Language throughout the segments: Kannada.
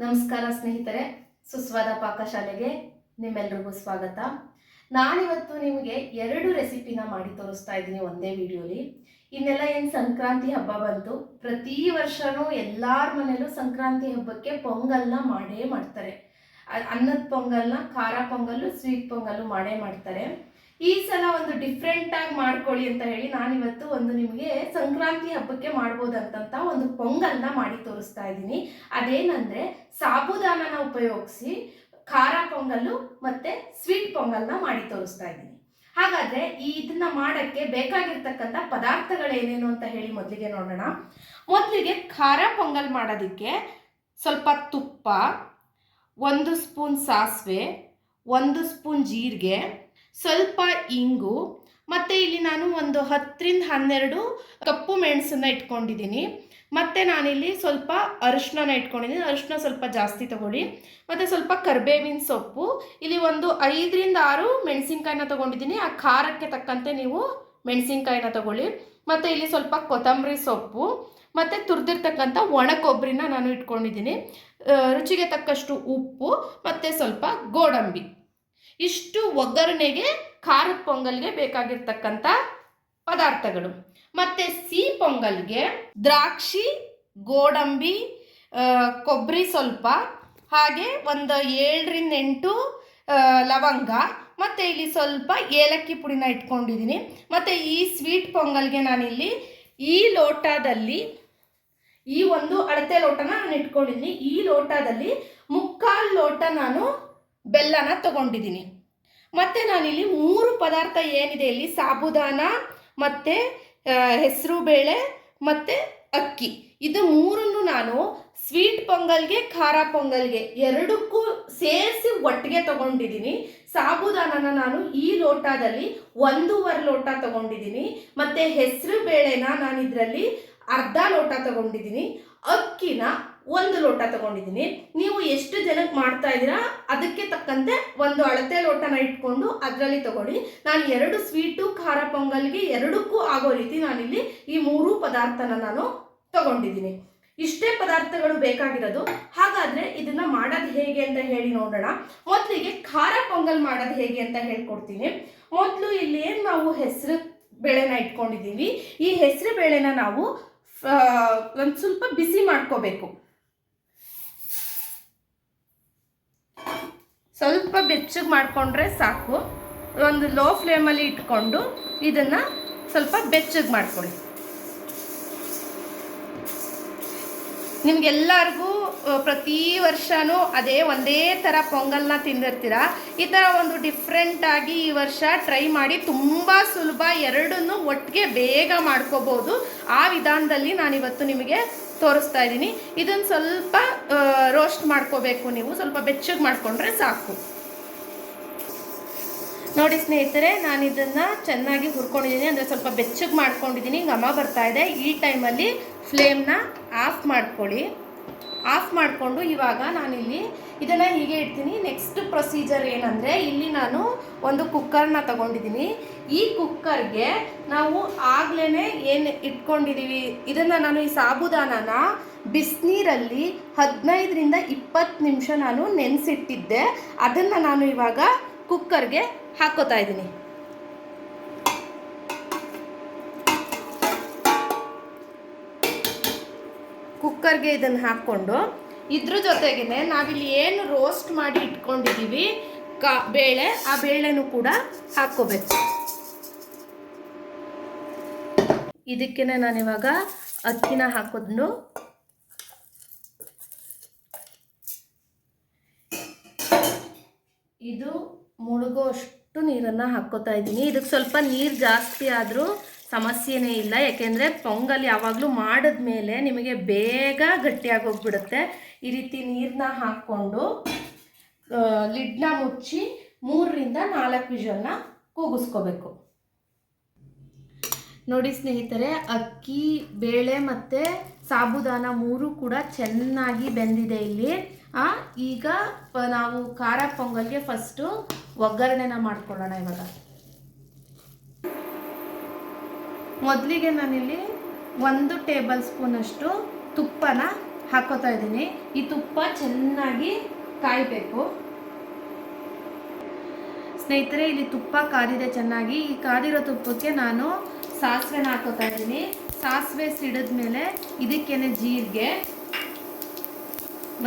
ನಮಸ್ಕಾರ ಸ್ನೇಹಿತರೆ, ಸುಸ್ವಾದ ಪಾಕಶಾಲೆಗೆ ನಿಮ್ಮೆಲ್ರಿಗೂ ಸ್ವಾಗತ. ನಾನಿವತ್ತು ನಿಮಗೆ ಎರಡು ರೆಸಿಪಿನ ಮಾಡಿ ತೋರಿಸ್ತಾ ಇದ್ದೀನಿ ಒಂದೇ ವಿಡಿಯೋಲಿ. ಇನ್ನೆಲ್ಲ ಏನು ಸಂಕ್ರಾಂತಿ ಹಬ್ಬ ಬಂತು? ಪ್ರತಿ ವರ್ಷನೂ ಎಲ್ಲಾರ ಮನೇಲೂ ಸಂಕ್ರಾಂತಿ ಹಬ್ಬಕ್ಕೆ ಪೊಂಗಲ್ನ ಮಾಡೇ ಮಾಡ್ತಾರೆ. ಅನ್ನದ ಪೊಂಗಲ್ನ ಖಾರ ಪೊಂಗಲ್ಲು ಸ್ವೀಟ್ ಪೊಂಗಲ್ಲು ಮಾಡೇ ಮಾಡ್ತಾರೆ. ಈ ಸಲ ಒಂದು ಡಿಫ್ರೆಂಟ್ ಆಗಿ ಮಾಡ್ಕೊಳ್ಳಿ ಅಂತ ಹೇಳಿ ನಾನಿವತ್ತು ಒಂದು ನಿಮಗೆ ಸಂಕ್ರಾಂತಿ ಹಬ್ಬಕ್ಕೆ ಮಾಡ್ಬೋದಂತ ಒಂದು ಪೊಂಗಲ್ನ ಮಾಡಿ ತೋರಿಸ್ತಾ ಇದ್ದೀನಿ. ಅದೇನಂದ್ರೆ ಸಾಬುದಾನನ ಉಪಯೋಗಿಸಿ ಖಾರ ಪೊಂಗಲ್ಲು ಮತ್ತೆ ಸ್ವೀಟ್ ಪೊಂಗಲ್ನ ಮಾಡಿ ತೋರಿಸ್ತಾ ಇದ್ದೀನಿ. ಹಾಗಾದ್ರೆ ಈ ಇದನ್ನ ಮಾಡಕ್ಕೆ ಬೇಕಾಗಿರ್ತಕ್ಕಂಥ ಪದಾರ್ಥಗಳೇನೇನು ಅಂತ ಹೇಳಿ ಮೊದಲಿಗೆ ನೋಡೋಣ. ಮೊದಲಿಗೆ ಖಾರ ಪೊಂಗಲ್ ಮಾಡೋದಕ್ಕೆ ಸ್ವಲ್ಪ ತುಪ್ಪ, ಒಂದು ಸ್ಪೂನ್ ಸಾಸಿವೆ, ಒಂದು ಸ್ಪೂನ್ ಜೀರಿಗೆ ಸ್ವಲ್ಪ ಇಂಗು. ಮತ್ತು ಇಲ್ಲಿ ನಾನು ಒಂದು ಹತ್ತರಿಂದ ಹನ್ನೆರಡು ಕಪ್ಪು ಮೆಣಸನ್ನ ಇಟ್ಕೊಂಡಿದ್ದೀನಿ. ಮತ್ತು ನಾನಿಲ್ಲಿ ಸ್ವಲ್ಪ ಅರಿಶಿನ ಇಟ್ಕೊಂಡಿದ್ದೀನಿ. ಅರಿಶಿನ ಸ್ವಲ್ಪ ಜಾಸ್ತಿ ತಗೊಳ್ಳಿ. ಮತ್ತು ಸ್ವಲ್ಪ ಕರ್ಬೇವಿನ ಸೊಪ್ಪು. ಇಲ್ಲಿ ಒಂದು ಐದರಿಂದ ಆರು ಮೆಣಸಿನ್ಕಾಯಿನ ತೊಗೊಂಡಿದ್ದೀನಿ. ಆ ಖಾರಕ್ಕೆ ತಕ್ಕಂತೆ ನೀವು ಮೆಣಸಿನ್ಕಾಯಿನ ತಗೊಳ್ಳಿ. ಮತ್ತು ಇಲ್ಲಿ ಸ್ವಲ್ಪ ಕೊತ್ತಂಬರಿ ಸೊಪ್ಪು. ಮತ್ತು ತುರಿದಿರ್ತಕ್ಕಂಥ ಒಣ ಕೊಬ್ಬರಿನ ನಾನು ಇಟ್ಕೊಂಡಿದ್ದೀನಿ. ರುಚಿಗೆ ತಕ್ಕಷ್ಟು ಉಪ್ಪು. ಮತ್ತು ಸ್ವಲ್ಪ ಗೋಡಂಬಿ. ಇಷ್ಟು ಒಗ್ಗರಣೆಗೆ ಖಾರದ ಪೊಂಗಲ್ಗೆ ಬೇಕಾಗಿರ್ತಕ್ಕಂಥ ಪದಾರ್ಥಗಳು. ಮತ್ತು ಸಿಹಿ ಪೊಂಗಲ್ಗೆ ದ್ರಾಕ್ಷಿ, ಗೋಡಂಬಿ ಕೊಬ್ಬರಿ ಸ್ವಲ್ಪ, ಹಾಗೆ ಒಂದು ಏಳರಿಂದ ಎಂಟು ಲವಂಗ, ಮತ್ತು ಇಲ್ಲಿ ಸ್ವಲ್ಪ ಏಲಕ್ಕಿ ಪುಡಿನ ಇಟ್ಕೊಂಡಿದ್ದೀನಿ. ಮತ್ತು ಈ ಸ್ವೀಟ್ ಪೊಂಗಲ್ಗೆ ನಾನಿಲ್ಲಿ ಈ ಲೋಟದಲ್ಲಿ, ಈ ಒಂದು ಅಳತೆ ಲೋಟನ ನಾನು ಇಟ್ಕೊಂಡಿದ್ದೀನಿ. ಈ ಲೋಟದಲ್ಲಿ ಮುಕ್ಕಾಲು ಲೋಟ ನಾನು ಬೆಲ್ಲನ ತಗೊಂಡಿದ್ದೀನಿ. ಮತ್ತು ನಾನಿಲ್ಲಿ ಮೂರು ಪದಾರ್ಥ ಏನಿದೆ ಇಲ್ಲಿ? ಸಾಬುದಾನ, ಮತ್ತು ಹೆಸರು ಬೇಳೆ, ಮತ್ತು ಅಕ್ಕಿ. ಇದು ಮೂರನ್ನು ನಾನು ಸ್ವೀಟ್ ಪೊಂಗಲ್ಗೆ, ಖಾರ ಪೊಂಗಲ್ಗೆ ಎರಡಕ್ಕೂ ಸೇರಿಸಿ ಒಟ್ಟಿಗೆ ತಗೊಂಡಿದ್ದೀನಿ. ಸಾಬುದಾನನ ನಾನು ಈ ಲೋಟದಲ್ಲಿ ಒಂದೂವರೆ ಲೋಟ ತಗೊಂಡಿದ್ದೀನಿ. ಮತ್ತು ಹೆಸರು ಬೇಳೆನ ನಾನು ಇದರಲ್ಲಿ ಅರ್ಧ ಲೋಟ ತಗೊಂಡಿದ್ದೀನಿ. ಅಕ್ಕಿನ ಒಂದು ಲೋಟ ತಗೊಂಡಿದ್ದೀನಿ. ನೀವು ಎಷ್ಟು ಜನಕ್ಕೆ ಮಾಡ್ತಾ ಇದ್ದೀರಾ, ಅದಕ್ಕೆ ತಕ್ಕಂತೆ ಒಂದು ಅಳತೆ ಲೋಟನ ಇಟ್ಕೊಂಡು ಅದರಲ್ಲಿ ತಗೊಳ್ಳಿ. ನಾನು ಎರಡು ಸ್ವೀಟು, ಖಾರ ಪೊಂಗಲ್ಗೆ ಎರಡಕ್ಕೂ ಆಗೋ ರೀತಿ ನಾನಿಲ್ಲಿ ಈ ಮೂರು ಪದಾರ್ಥನ ನಾನು ತಗೊಂಡಿದ್ದೀನಿ. ಇಷ್ಟೇ ಪದಾರ್ಥಗಳು ಬೇಕಾಗಿರೋದು. ಹಾಗಾದ್ರೆ ಇದನ್ನ ಮಾಡೋದು ಹೇಗೆ ಅಂತ ಹೇಳಿ ನೋಡೋಣ. ಮೊದಲಿಗೆ ಖಾರ ಪೊಂಗಲ್ ಮಾಡೋದು ಹೇಗೆ ಅಂತ ಹೇಳ್ಕೊಡ್ತೀನಿ. ಮೊದಲು ಇಲ್ಲಿ ಏನು ನಾವು ಹೆಸರು ಬೇಳೆನ ಇಟ್ಕೊಂಡಿದ್ದೀವಿ. ಈ ಹೆಸರು ಬೇಳೆನ ನಾವು ಒಂದು ಸ್ವಲ್ಪ ಬಿಸಿ ಮಾಡ್ಕೋಬೇಕು. ಸ್ವಲ್ಪ ಬೆಚ್ಚಗೆ ಮಾಡಿಕೊಂಡ್ರೆ ಸಾಕು. ಒಂದು ಲೋ ಫ್ಲೇಮಲ್ಲಿ ಇಟ್ಕೊಂಡು ಇದನ್ನು ಸ್ವಲ್ಪ ಬೆಚ್ಚಗೆ ಮಾಡ್ಕೊಳ್ಳಿ. ನಿಮ್ಗೆಲ್ಲರಿಗೂ ಪ್ರತಿ ವರ್ಷವೂ ಅದೇ ಒಂದೇ ಥರ ಪೊಂಗಲ್ನ ತಿಂದಿರ್ತೀರ? ಈ ಥರ ಒಂದು ಡಿಫ್ರೆಂಟಾಗಿ ಈ ವರ್ಷ ಟ್ರೈ ಮಾಡಿ ತುಂಬ ಸುಲಭ ಎರಡನ್ನೂ ಒಟ್ಟಿಗೆ ಬೇಗ ಮಾಡ್ಕೋಬೋದು. ಆ ವಿಧಾನದಲ್ಲಿ ನಾನಿವತ್ತು ನಿಮಗೆ ತೋರಿಸ್ತಾ ಇದ್ದೀನಿ. ಇದನ್ನು ಸ್ವಲ್ಪ ರೋಸ್ಟ್ ಮಾಡ್ಕೋಬೇಕು ನೀವು. ಸ್ವಲ್ಪ ಬೆಚ್ಚಗೆ ಮಾಡಿಕೊಂಡ್ರೆ ಸಾಕು. ನೋಡಿ ಸ್ನೇಹಿತರೆ, ನಾನು ಇದನ್ನು ಚೆನ್ನಾಗಿ ಹುರ್ಕೊಂಡಿದ್ದೀನಿ. ಅಂದರೆ ಸ್ವಲ್ಪ ಬೆಚ್ಚಗೆ ಮಾಡ್ಕೊಂಡಿದ್ದೀನಿ. ಘಮ ಬರ್ತಾ ಇದೆ. ಈ ಟೈಮಲ್ಲಿ ಫ್ಲೇಮ್ನ ಆಫ್ ಮಾಡ್ಕೊಳ್ಳಿ. ಆಫ್ ಮಾಡಿಕೊಂಡು ಇವಾಗ ನಾನಿಲ್ಲಿ ಇದನ್ನು ಹೀಗೆ ಇಡ್ತೀನಿ. ನೆಕ್ಸ್ಟ್ ಪ್ರೊಸೀಜರ್ ಏನಂದರೆ ಇಲ್ಲಿ ನಾನು ಒಂದು ಕುಕ್ಕರ್ನ ತಗೊಂಡಿದ್ದೀನಿ. ಈ ಕುಕ್ಕರ್ಗೆ ನಾವು ಆಗ್ಲೇ ಏನು ಇಟ್ಕೊಂಡಿದ್ದೀವಿ ಇದನ್ನು ನಾನು ಈ ಸಾಬುದಾನನ ಬಿಸಿನೀರಲ್ಲಿ ಹದಿನೈದರಿಂದ ಇಪ್ಪತ್ತು ನಿಮಿಷ ನಾನು ನೆನೆಸಿಟ್ಟಿದ್ದೆ. ಅದನ್ನು ನಾನು ಇವಾಗ ಕುಕ್ಕರ್ಗೆ ಹಾಕೋತಾ ಇದ್ದೀನಿ. ಕುಕ್ಕರ್ಗೆ ಇದನ್ನು ಹಾಕ್ಕೊಂಡು ಇದ್ರ ಜೊತೆಗೆ ನಾವಿಲ್ಲಿ ಏನು ರೋಸ್ಟ್ ಮಾಡಿ ಇಟ್ಕೊಂಡಿದ್ದೀವಿ ಕ, ಬೇಳೆ, ಆ ಬೇಳೆನೂ ಕೂಡ ಹಾಕ್ಕೋಬೇಕು. ನಾನು ನಾನಿವಾಗ ಅಕ್ಕಿನ ಹಾಕೋದನ್ನು ಇದು ಮುಳುಗೋ ಅಷ್ಟು ನೀರನ್ನು ಹಾಕ್ಕೋತಾ ಇದ್ದೀನಿ. ಇದಕ್ಕೆ ಸ್ವಲ್ಪ ನೀರು ಜಾಸ್ತಿ ಆದರೂ ಸಮಸ್ಯೆನೇ ಇಲ್ಲ. ಯಾಕೆಂದರೆ ಪೊಂಗಲ್ ಯಾವಾಗಲೂ ಮಾಡಿದ ಮೇಲೆ ನಿಮಗೆ ಬೇಗ ಗಟ್ಟಿಯಾಗಿ ಹೋಗ್ಬಿಡುತ್ತೆ. ಈ ರೀತಿ ನೀರನ್ನ ಹಾಕ್ಕೊಂಡು ಲಿಡ್ನ ಮುಚ್ಚಿ ಮೂರರಿಂದ ನಾಲ್ಕು ವಿಷಲ್ನ ಕೂಗಿಸ್ಕೋಬೇಕು. ನೋಡಿ ಸ್ನೇಹಿತರೆ, ಅಕ್ಕಿ, ಬೇಳೆ ಮತ್ತು ಸಾಬುದಾನ ಮೂರು ಕೂಡ ಚೆನ್ನಾಗಿ ಬೆಂದಿದೆ ಇಲ್ಲಿ. ಈಗ ನಾವು ಖಾರ ಪೊಂಗಲ್ಗೆ ಫಸ್ಟು ಒಗ್ಗರಣೆನ ಮಾಡ್ಕೊಳ್ಳೋಣ ಇವಾಗ. ಮೊದಲಿಗೆ ನಾನಿಲ್ಲಿ ಒಂದು ಟೇಬಲ್ ಸ್ಪೂನಷ್ಟು ತುಪ್ಪನ ಹಾಕೋತಾ ಇದ್ದೀನಿ. ಈ ತುಪ್ಪ ಚೆನ್ನಾಗಿ ಕಾಯಬೇಕು. ಸ್ನೇಹಿತರೆ, ಇಲ್ಲಿ ತುಪ್ಪ ಕಾದಿದೆ ಚೆನ್ನಾಗಿ. ಈ ಕಾದಿರೋ ತುಪ್ಪಕ್ಕೆ ನಾನು ಸಾಸಿವೆನ ಹಾಕೋತಾ ಇದ್ದೀನಿ. ಸಾಸಿವೆ ಸಿಡಿದ್ಮೇಲೆ ಇದಕ್ಕೇನೆ ಜೀರಿಗೆ,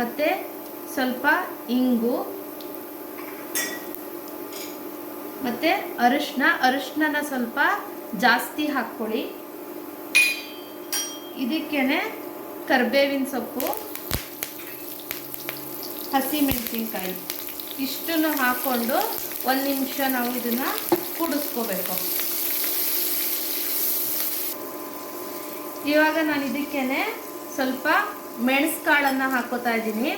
ಮತ್ತು ಸ್ವಲ್ಪ ಇಂಗು, ಮತ್ತು ಅರಿಶಿನ ಅರಿಶಿನ ಸ್ವಲ್ಪ ಜಾಸ್ತಿ ಹಾಕ್ಕೊಳ್ಳಿ. ಇದಕ್ಕೇನೆ ಕರ್ಬೇವಿನ ಸೊಪ್ಪು, ಹಸಿಮೆಣಸಿನ್ಕಾಯಿ. ಇಷ್ಟನ್ನು ಹಾಕ್ಕೊಂಡು ಒಂದು ನಿಮಿಷ ನಾವು ಇದನ್ನು ಕುಡಿಸ್ಕೋಬೇಕು. ಇವಾಗ ನಾನು ಇದಕ್ಕೇನೆ ಸ್ವಲ್ಪ ಮೆಣಸು ಕಾಳನ್ನು ಹಾಕೋತಾ ಇದ್ದೀನಿ.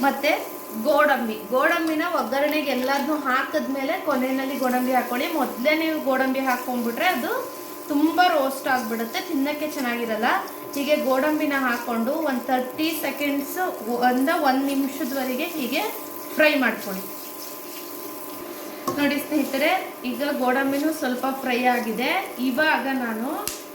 ಮತ್ತು ಗೋಡಂಬಿ. ಗೋಡಂಬಿನ ಒಗ್ಗರಣೆಗೆ ಎಲ್ಲದನ್ನೂ ಹಾಕಿದ್ಮೇಲೆ ಕೊನೆಯಲ್ಲಿ ಗೋಡಂಬಿ ಹಾಕೊಳ್ಳಿ. ಮೊದಲೇ ನೀವು ಗೋಡಂಬಿ ಹಾಕ್ಕೊಂಡ್ಬಿಟ್ರೆ ಅದು ತುಂಬ ರೋಸ್ಟ್ ಆಗಿಬಿಡುತ್ತೆ, ತಿನ್ನೋಕ್ಕೆ ಚೆನ್ನಾಗಿರಲ್ಲ. ಹೀಗೆ ಗೋಡಂಬಿನ ಹಾಕ್ಕೊಂಡು ಒಂದು ತರ್ಟಿ ಸೆಕೆಂಡ್ಸ್ ಒಂದು ಒಂದು ನಿಮಿಷದವರೆಗೆ ಹೀಗೆ ಫ್ರೈ ಮಾಡ್ಕೊಳ್ಳಿ. ನೋಡಿ ಸ್ನೇಹಿತರೆ, ಈಗ ಗೋಡಂಬಿನೂ ಸ್ವಲ್ಪ ಫ್ರೈ ಆಗಿದೆ. ಇವಾಗ ನಾನು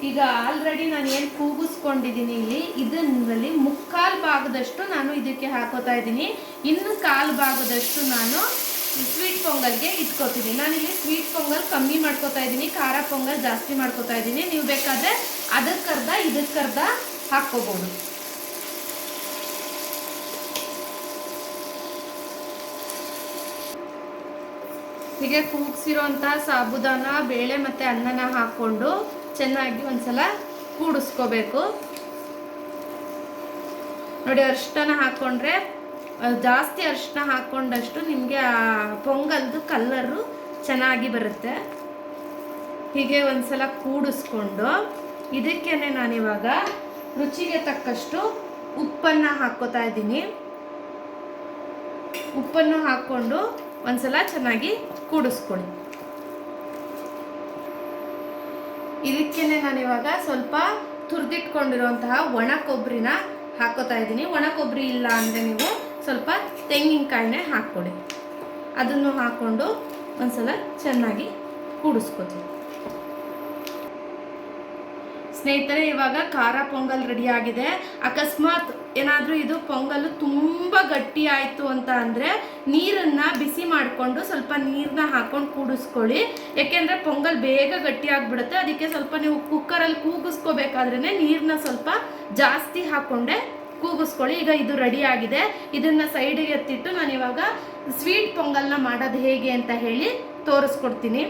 ಈಗ ಆಲ್ರೆಡಿ ನಾನು ಏನು ಕೂಗಿಸ್ಕೊಂಡಿದ್ದೀನಿ ಇಲ್ಲಿ, ಇದರಲ್ಲಿ ಮುಕ್ಕಾಲು ಭಾಗದಷ್ಟು ನಾನು ಇದಕ್ಕೆ ಹಾಕೋತಾ ಇದ್ದೀನಿ. ಇನ್ನು ಕಾಲು ಭಾಗದಷ್ಟು ನಾನು ಸ್ವೀಟ್ ಪೊಂಗಲ್ಗೆ ಇಟ್ಕೋತೀನಿ. ನಾನು ಇಲ್ಲಿ ಸ್ವೀಟ್ ಪೊಂಗಲ್ ಕಮ್ಮಿ ಮಾಡ್ಕೋತಾ ಇದ್ದೀನಿ, ಖಾರ ಪೊಂಗಲ್ ಜಾಸ್ತಿ ಮಾಡ್ಕೋತಾ ಇದ್ದೀನಿ. ನೀವು ಬೇಕಾದರೆ ಅದಕ್ಕರ್ಧ ಇದಕ್ಕರ್ಧ ಹಾಕ್ಕೋಬೋದು. ಹೀಗೆ ಕೂಗ್ಸಿರೋಂಥ ಸಾಬುದಾನ, ಬೇಳೆ ಮತ್ತು ಅನ್ನನ ಹಾಕ್ಕೊಂಡು ಚೆನ್ನಾಗಿ ಒಂದ್ಸಲ ಕೂಡಿಸ್ಕೋಬೇಕು. ನೋಡಿ ಅರಿಶಿನ ಹಾಕ್ಕೊಂಡ್ರೆ ಜಾಸ್ತಿ ಅರಿಶಿನ ಹಾಕ್ಕೊಂಡಷ್ಟು ನಿಮಗೆ ಆ ಪೊಂಗಲ್ದು ಕಲ್ಲರು ಚೆನ್ನಾಗಿ ಬರುತ್ತೆ. ಹೀಗೆ ಒಂದ್ಸಲ ಕೂಡಿಸ್ಕೊಂಡು, ಇದಕ್ಕೇನೆ ನಾನಿವಾಗ ರುಚಿಗೆ ತಕ್ಕಷ್ಟು ಉಪ್ಪನ್ನು ಹಾಕ್ಕೋತಾ ಇದ್ದೀನಿ. ಉಪ್ಪನ್ನು ಹಾಕ್ಕೊಂಡು ಒಂದ್ಸಲ ಚೆನ್ನಾಗಿ ಕೂಡಿಸ್ಕೊಳ್ಳಿ. ಇದಕ್ಕೇನೆ ಇವಾಗ ಸ್ವಲ್ಪ ತುರಿದಿಟ್ಕೊಂಡಿರುವಂತಹ ಒಣ ಕೊಬ್ಬರಿನ ಹಾಕೋತಾ ಇದ್ದೀನಿ. ಒಣ ಕೊಬ್ಬರಿ ಇಲ್ಲ ಅಂದರೆ ನೀವು ಸ್ವಲ್ಪ ತೆಂಗಿನಕಾಯಿನೇ ಹಾಕ್ಕೊಡಿ. ಅದನ್ನು ಹಾಕ್ಕೊಂಡು ಒಂದ್ಸಲ ಚೆನ್ನಾಗಿ ಕೂಡಿಸ್ಕೊತೀವಿ ಸ್ನೇಹಿತರೆ, ಇವಾಗ ಖಾರ ಪೊಂಗಲ್ ರೆಡಿ ಆಗಿದೆ. ಅಕಸ್ಮಾತ್ ಏನಾದರೂ ಇದು ಪೊಂಗಲ್ ತುಂಬ ಗಟ್ಟಿ ಆಯಿತು ಅಂತ ಅಂದರೆ ನೀರನ್ನು ಬಿಸಿ ಮಾಡಿಕೊಂಡು ಸ್ವಲ್ಪ ನೀರನ್ನ ಹಾಕೊಂಡು ಕೂಡಿಸ್ಕೊಳ್ಳಿ. ಯಾಕೆಂದರೆ ಪೊಂಗಲ್ ಬೇಗ ಗಟ್ಟಿ ಆಗಿಬಿಡುತ್ತೆ. ಅದಕ್ಕೆ ಸ್ವಲ್ಪ ನೀವು ಕುಕ್ಕರಲ್ಲಿ ಕೂಗಿಸ್ಕೋಬೇಕಾದ್ರೇ ನೀರನ್ನ ಸ್ವಲ್ಪ ಜಾಸ್ತಿ ಹಾಕ್ಕೊಂಡೆ ಕೂಗಿಸ್ಕೊಳ್ಳಿ. ಈಗ ಇದು ರೆಡಿ ಆಗಿದೆ. ಇದನ್ನು ಸೈಡಿಗೆ ಎತ್ತಿಟ್ಟು ನಾನು ಇವಾಗ ಸ್ವೀಟ್ ಪೊಂಗಲ್ನ ಮಾಡೋದು ಹೇಗೆ ಅಂತ ಹೇಳಿ ತೋರಿಸ್ಕೊಡ್ತೀನಿ.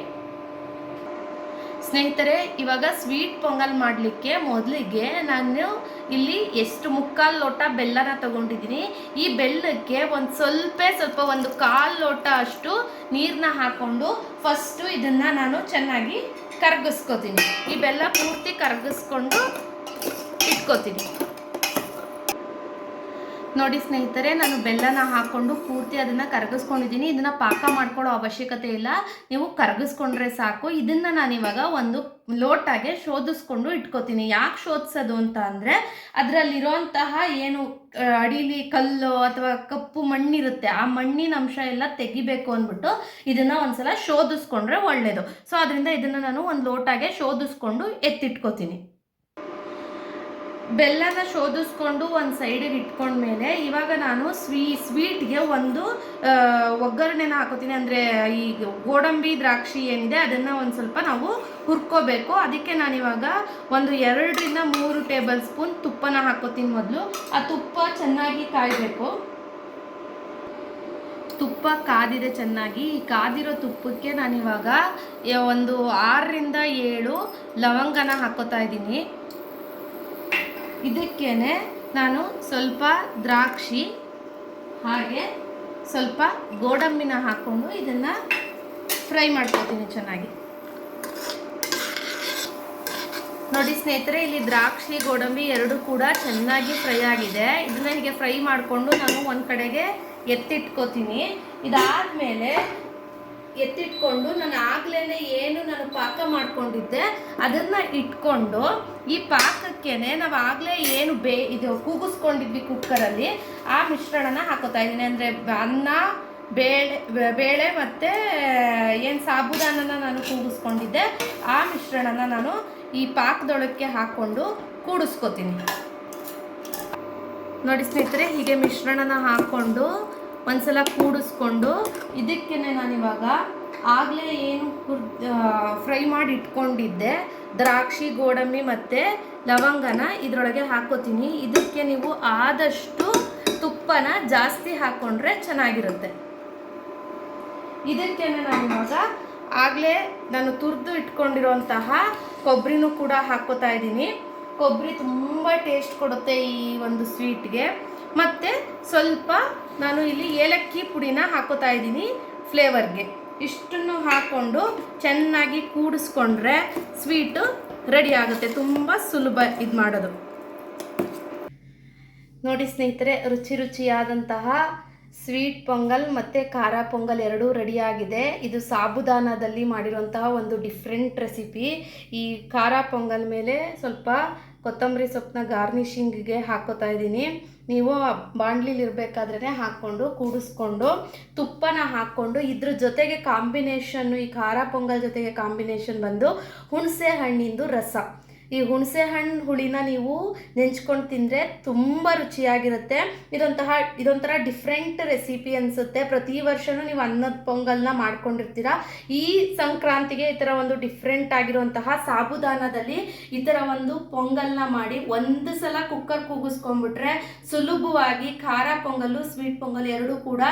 ಸ್ನೇಹಿತರೆ, ಇವಾಗ ಸ್ವೀಟ್ ಪೊಂಗಲ್ ಮಾಡಲಿಕ್ಕೆ ಮೊದಲಿಗೆ ನಾನು ಇಲ್ಲಿ ಎಷ್ಟು ಮುಕ್ಕಾಲು ಲೋಟ ಬೆಲ್ಲನ ತಗೊಂಡಿದ್ದೀನಿ. ಈ ಬೆಲ್ಲಕ್ಕೆ ಒಂದು ಸ್ವಲ್ಪ ಸ್ವಲ್ಪ ಒಂದು ಕಾಲು ಲೋಟ ಅಷ್ಟು ನೀರನ್ನ ಹಾಕ್ಕೊಂಡು ಫಸ್ಟು ಇದನ್ನು ನಾನು ಚೆನ್ನಾಗಿ ಕರಗಿಸ್ಕೋತೀನಿ. ಈ ಬೆಲ್ಲ ಪೂರ್ತಿ ಕರಗಿಸ್ಕೊಂಡು ಇಟ್ಕೋತೀನಿ. ನೋಡಿ ಸ್ನೇಹಿತರೆ, ನಾನು ಬೆಲ್ಲನ ಹಾಕ್ಕೊಂಡು ಪೂರ್ತಿ ಅದನ್ನು ಕರಗಿಸ್ಕೊಂಡಿದ್ದೀನಿ. ಇದನ್ನು ಪಾಕ ಮಾಡ್ಕೊಳ್ಳೋ ಅವಶ್ಯಕತೆ ಇಲ್ಲ. ನೀವು ಕರಗಿಸ್ಕೊಂಡ್ರೆ ಸಾಕು. ಇದನ್ನು ನಾನಿವಾಗ ಒಂದು ಲೋಟಾಗೆ ಶೋಧಿಸ್ಕೊಂಡು ಇಟ್ಕೋತೀನಿ. ಯಾಕೆ ಶೋಧಿಸೋದು ಅಂತ ಅಂದರೆ ಅದರಲ್ಲಿರೋಂತಹ ಏನು ಅಡಿಲಿ ಕಲ್ಲು ಅಥವಾ ಕಪ್ಪು ಮಣ್ಣಿರುತ್ತೆ. ಆ ಮಣ್ಣಿನ ಅಂಶ ಎಲ್ಲ ತೆಗಿಬೇಕು ಅಂದ್ಬಿಟ್ಟು ಇದನ್ನು ಒಂದ್ಸಲ ಶೋಧಿಸ್ಕೊಂಡ್ರೆ ಒಳ್ಳೆಯದು ಸೊ, ಅದರಿಂದ ಇದನ್ನು ನಾನು ಒಂದು ಲೋಟಾಗೆ ಶೋಧಿಸ್ಕೊಂಡು ಎತ್ತಿಟ್ಕೋತೀನಿ. ಬೆಲ್ಲನ ಶೋಧಿಸ್ಕೊಂಡು ಒಂದು ಸೈಡಿಗೆ ಇಟ್ಕೊಂಡ್ಮೇಲೆ ಇವಾಗ ನಾನು ಸ್ವೀ, ಸ್ವೀಟ್ಗೆ ಒಂದು ಒಗ್ಗರಣೆನ ಹಾಕೋತೀನಿ. ಅಂದರೆ ಈ ಗೋಡಂಬಿ ದ್ರಾಕ್ಷಿ ಏನಿದೆ ಅದನ್ನು ಒಂದು ಸ್ವಲ್ಪ ನಾವು ಹುರ್ಕೋಬೇಕು. ಅದಕ್ಕೆ ನಾನಿವಾಗ ಒಂದು ಎರಡರಿಂದ ಮೂರು ಟೇಬಲ್ ಸ್ಪೂನ್ ತುಪ್ಪನ ಹಾಕೋತೀನಿ ಮೊದಲು. ಆ ತುಪ್ಪ ಚೆನ್ನಾಗಿ ಕಾಯಬೇಕು. ತುಪ್ಪ ಕಾದಿದೆ ಚೆನ್ನಾಗಿ. ಈ ಕಾದಿರೋ ತುಪ್ಪಕ್ಕೆ ನಾನಿವಾಗ ಒಂದು ಆರರಿಂದ ಏಳು ಲವಂಗನ ಹಾಕೋತಾ ಇದ್ದೀನಿ. ಇದಕ್ಕೇನೆ ನಾನು ಸ್ವಲ್ಪ ದ್ರಾಕ್ಷಿ, ಹಾಗೆ ಸ್ವಲ್ಪ ಗೋಡಂಬಿನ ಹಾಕ್ಕೊಂಡು ಇದನ್ನು ಫ್ರೈ ಮಾಡ್ಕೊತೀನಿ ಚೆನ್ನಾಗಿ. ನೋಡಿ ಸ್ನೇಹಿತರೆ, ಇಲ್ಲಿ ದ್ರಾಕ್ಷಿ, ಗೋಡಂಬಿ ಎರಡು ಕೂಡ ಚೆನ್ನಾಗಿ ಫ್ರೈ ಆಗಿದೆ. ಇದನ್ನ ಹೀಗೆ ಫ್ರೈ ಮಾಡಿಕೊಂಡು ನಾನು ಒಂದು ಕಡೆಗೆ ಎತ್ತಿಟ್ಕೋತೀನಿ. ಇದಾದಮೇಲೆ ಎತ್ತಿಟ್ಕೊಂಡು ನಾನು ಆಗ್ಲೇ ಏನು ನಾನು ಪಾಕ ಮಾಡ್ಕೊಂಡಿದ್ದೆ, ಅದನ್ನು ಇಟ್ಕೊಂಡು ಈ ಪಾಕಕ್ಕೇನೆ ನಾವು ಆಗಲೇ ಏನು ಬೇ, ಇದು ಕೂಗಿಸ್ಕೊಂಡಿದ್ವಿ ಕುಕ್ಕರಲ್ಲಿ, ಆ ಮಿಶ್ರಣನ ಹಾಕೋತಾ ಇದ್ದೀನಿ. ಅಂದರೆ ಅನ್ನ, ಬೇಳೆ ಬೇಳೆ ಮತ್ತು, ಏನು ಸಾಬುದಾನನ ನಾನು ಕೂಗಿಸ್ಕೊಂಡಿದ್ದೆ, ಆ ಮಿಶ್ರಣನ ನಾನು ಈ ಪಾಕದೊಳಕ್ಕೆ ಹಾಕ್ಕೊಂಡು ಕೂಡಿಸ್ಕೊತೀನಿ. ನೋಡಿ ಸ್ನೇಹಿತರೆ, ಹೀಗೆ ಮಿಶ್ರಣನ ಹಾಕ್ಕೊಂಡು ಒಂದ್ಸಲ ಕೂಡಿಸ್ಕೊಂಡು ಇದಕ್ಕೆ ನಾನಿವಾಗ ಆಗಲೇ ಏನು ಫ್ರೈ ಮಾಡಿ ಇಟ್ಕೊಂಡಿದ್ದೆ ದ್ರಾಕ್ಷಿ, ಗೋಡಂಬಿ ಮತ್ತು ಲವಂಗನ ಇದರೊಳಗೆ ಹಾಕೋತೀನಿ. ಇದಕ್ಕೆ ನೀವು ಆದಷ್ಟು ತುಪ್ಪನ ಜಾಸ್ತಿ ಹಾಕ್ಕೊಂಡ್ರೆ ಚೆನ್ನಾಗಿರುತ್ತೆ. ಇದಕ್ಕೆ ನಾನಿವಾಗ ಆಗಲೇ ನಾನು ತುರಿದು ಇಟ್ಕೊಂಡಿರುವಂತಹ ಕೊಬ್ಬರಿನೂ ಕೂಡ ಹಾಕೋತಾ ಇದ್ದೀನಿ. ಕೊಬ್ಬರಿ ತುಂಬ ಟೇಸ್ಟ್ ಕೊಡುತ್ತೆ ಈ ಒಂದು ಸ್ವೀಟ್ಗೆ. ಮತ್ತು ಸ್ವಲ್ಪ ನಾನು ಇಲ್ಲಿ ಏಲಕ್ಕಿ ಪುಡಿನ ಹಾಕೋತಾ ಇದ್ದೀನಿ ಫ್ಲೇವರ್ಗೆ. ಇಷ್ಟನ್ನು ಹಾಕ್ಕೊಂಡು ಚೆನ್ನಾಗಿ ಕೂಡಿಸ್ಕೊಂಡ್ರೆ ಸ್ವೀಟು ರೆಡಿ ಆಗುತ್ತೆ. ತುಂಬ ಸುಲಭ ಇದು ಮಾಡೋದು. ನೋಡಿ ಸ್ನೇಹಿತರೆ, ರುಚಿ ರುಚಿಯಾದಂತಹ ಸ್ವೀಟ್ ಪೊಂಗಲ್ ಮತ್ತು ಖಾರ ಪೊಂಗಲ್ ಎರಡೂ ರೆಡಿಯಾಗಿದೆ ಇದು ಸಾಬುದಾನದಲ್ಲಿ ಮಾಡಿರುವಂತಹ ಒಂದು ಡಿಫ್ರೆಂಟ್ ರೆಸಿಪಿ. ಈ ಖಾರ ಪೊಂಗಲ್ ಮೇಲೆ ಸ್ವಲ್ಪ ಕೊತ್ತಂಬರಿ ಸೊಪ್ಪನ್ನ ಗಾರ್ನಿಷಿಂಗಿಗೆ ಹಾಕೋತಾ ಇದ್ದೀನಿ. ನೀವು ಬಾಣಲಿಲಿ ಇರಬೇಕಾದ್ರೆ ಹಾಕ್ಕೊಂಡು, ಕೂಡಿಸ್ಕೊಂಡು, ತುಪ್ಪನ ಹಾಕ್ಕೊಂಡು, ಇದ್ರ ಜೊತೆಗೆ ಕಾಂಬಿನೇಷನ್ನು, ಈ ಖಾರ ಪೊಂಗಲ್ ಜೊತೆಗೆ ಕಾಂಬಿನೇಷನ್ ಬಂದು ಹುಣಸೆ ಹಣ್ಣಿಂದು ರಸ. ಈ ಹುಣಸೆ ಹಣ್ಣು ಹುಳಿನ ನೀವು ನೆಂಚ್ಕೊಂಡು ತಿಂದರೆ ತುಂಬ ರುಚಿಯಾಗಿರುತ್ತೆ. ಇದೊಂತಹ, ಇದೊಂಥರ ಡಿಫ್ರೆಂಟ್ ರೆಸಿಪಿ ಅನಿಸುತ್ತೆ. ಪ್ರತಿ ವರ್ಷವೂ ನೀವು ಅನ್ನದ ಪೊಂಗಲ್ನ ಮಾಡ್ಕೊಂಡಿರ್ತೀರ. ಈ ಸಂಕ್ರಾಂತಿಗೆ ಈ ಥರ ಒಂದು ಡಿಫ್ರೆಂಟ್ ಆಗಿರುವಂತಹ ಸಾಬುದಾನದಲ್ಲಿ ಈ ಥರ ಒಂದು ಪೊಂಗಲ್ನ ಮಾಡಿ ಒಂದು ಸಲ ಕುಕ್ಕರ್ ಕೂಗಿಸ್ಕೊಂಡ್ಬಿಟ್ರೆ ಸುಲಭವಾಗಿ ಖಾರ ಪೊಂಗಲ್ಲು ಸ್ವೀಟ್ ಪೊಂಗಲ್ ಎರಡೂ ಕೂಡ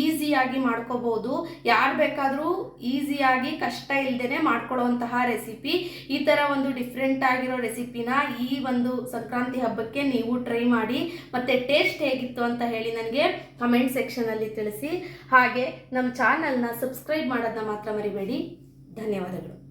ಈಸಿಯಾಗಿ ಮಾಡ್ಕೋಬಹುದು ಯಾರು ಬೇಕಾದರೂ ಈಸಿಯಾಗಿ ಕಷ್ಟ ಇಲ್ಲದೇ ಮಾಡ್ಕೊಳ್ಳುವಂತಹ ರೆಸಿಪಿ ಈ ಥರ ಒಂದು ಡಿಫ್ರೆಂಟ್ ಆಗಿರೋ ರೆಸಿಪಿನ ಈ ಒಂದು ಸಂಕ್ರಾಂತಿ ಹಬ್ಬಕ್ಕೆ ನೀವು ಟ್ರೈ ಮಾಡಿ, ಮತ್ತು ಟೇಸ್ಟ್ ಹೇಗಿತ್ತು ಅಂತ ಹೇಳಿ ನನಗೆ ಕಮೆಂಟ್ ಸೆಕ್ಷನಲ್ಲಿ ತಿಳಿಸಿ. ಹಾಗೆ ನಮ್ಮ ಚಾನಲ್ನ ಸಬ್ಸ್ಕ್ರೈಬ್ ಮಾಡೋದನ್ನ ಮಾತ್ರ ಮರಿಬೇಡಿ. ಧನ್ಯವಾದಗಳು.